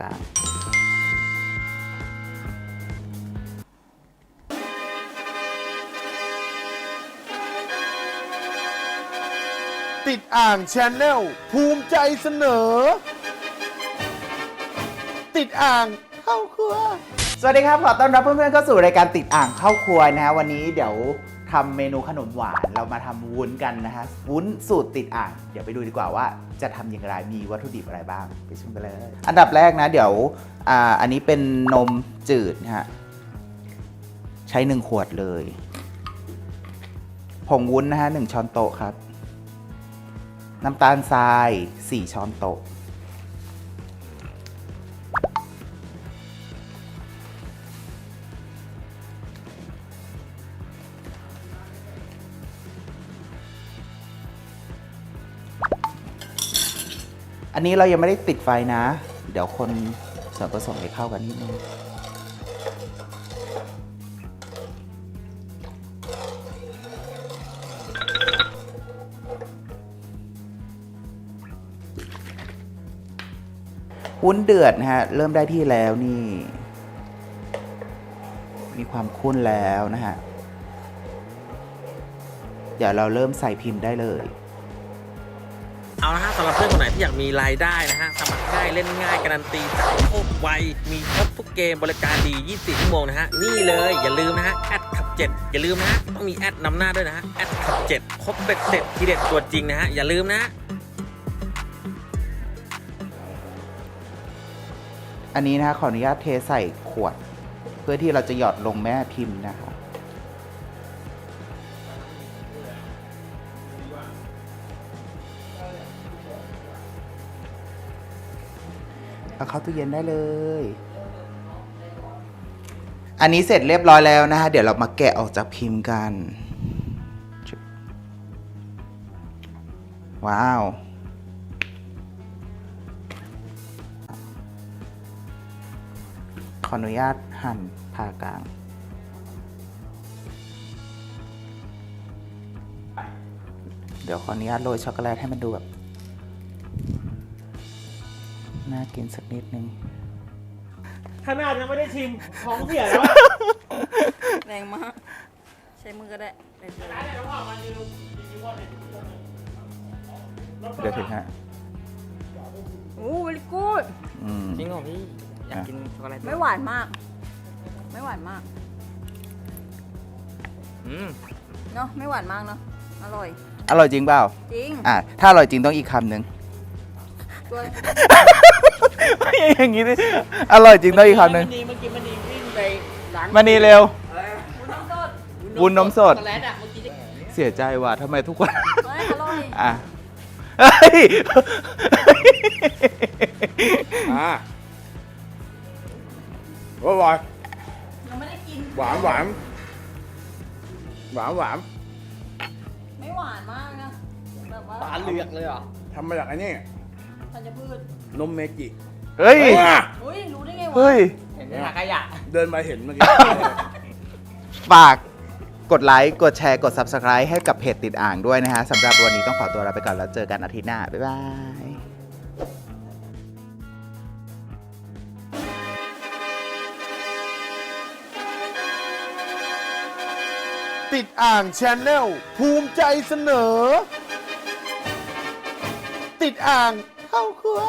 กลางติดอ่างชนแนลภูมิใจเสนอ ติดอ่างเข้าครัว สวัสดีครับ ขอต้อนรับเพื่อนๆเข้าสู่รายการติดอ่างเข้าครัวนะฮะวันนี้เดี๋ยว ทำเมนูขนมหวาน เรามาทำวุ้นกันนะฮะ วุ้นสูตรติดอ่าง เดี๋ยวไปดูดีกว่าว่าจะทำอย่างไร มีวัตถุดิบอะไรบ้าง ไปชมกันเลย อันดับแรกนะ เดี๋ยวอ่าอันนี้เป็นนมจืดนะฮะ ใช้หนึ่งขวดเลย ผงวุ้นนะฮะหนึ่งช้อนโต๊ะครับ น้ำตาลทราย 4 ช้อนโต๊ะ อันนี้เรายังไม่ได้ติดไฟนะ เดี๋ยวคนส่วนผสมให้เข้ากันนิดนึงวุ้นเดือดนะฮะ เริ่มได้ที่แล้วนี่ มีความข้นแล้วนะฮะ เดี๋ยวเราเริ่มใส่พิมพ์ได้เลย เอาละฮะสำหรับเพื่อนคนไหนที่อยากมีรายได้นะฮะสมัครง่ายเล่นง่ายการันตีจ่ายโคตรไวมีครบทุกเกมบริการดี 24 ชั่วโมงนะฮะนี่เลยอย่าลืมนะฮะแอดขับ7อย่าลืมนะฮะต้องมีแอดนำหน้าด้วยนะฮะแอดขับ7ครบเบ็ดเสร็จทีเด็ดตัวจริงนะฮะอย่าลืมนะอันนี้นะฮะขออนุญาตเทใส่ขวด เพื่อที่เราจะหยอดลงแม่พิมพ์นะคะ เอาเข้าตู้เย็นได้เลย อันนี้เสร็จเรียบร้อยแล้วนะฮะเดี๋ยวเรามาแกะออกจากพิมพ์กัน ว้าวขออนุญาตหั่นผ่ากลาง เดี๋ยวขออนุญาตโรยช็อกโกแลตให้มันดูแบบ น่ากินสักนิดนึงขนาดยังไม่ได้ชิมท้องเสียแล้วแรงมาก ใช้มือก็ได้เป็นเลยเดี๋ยวถึงฮะโอ้เวลิกูดอืมจริงเหรอพี่ อยากอะกินช็อกโกแลตไม่หวานมาก ไม่หวานมาก อืมเนาะไม่หวานมากเนาะอร่อย อร่อยจริงเปล่า จริง อะ ถ้าอร่อยจริงต้องอีกคำหนึ่ง ตัวอย่างงี้ดิอร่อยจริงต้องอีกคำหนึ่งมันดีเมื่อกี้มันดีวิ่งไปล้างมานี่เร็ววุ้นน้ำสดวุ้นนมสด ช็อกโกแลตอะเมื่อกี้จะเสียใจว่ะทำไมทุกคนไม่อร่อยอะเฮ้ยอ่าอร่อยยังไม่ได้กิน หวานหวานหวานหวานไม่หวานมากนะแบบว่า ตาเหลือกเลยเหรอทำมาจากไอ้นี่ ธัญพืชนมเมจิเฮ้ยอะอุ้ยรู้ได้ไงวะเฮ้ย เห็นไหมขยะ เดินมาเห็นเมื่อกี้ ฝากกดไลค์ กดแชร์ กด Subscribe ให้กับเพจติดอ่างด้วยนะฮะสำหรับวันนี้ต้องขอตัวลาไปก่อนแล้วเจอกันอาทิตย์หน้า บ๊ายบายติดอ่างชนแนลภูมิใจเสนอ ติดอ่าง เข้าครัว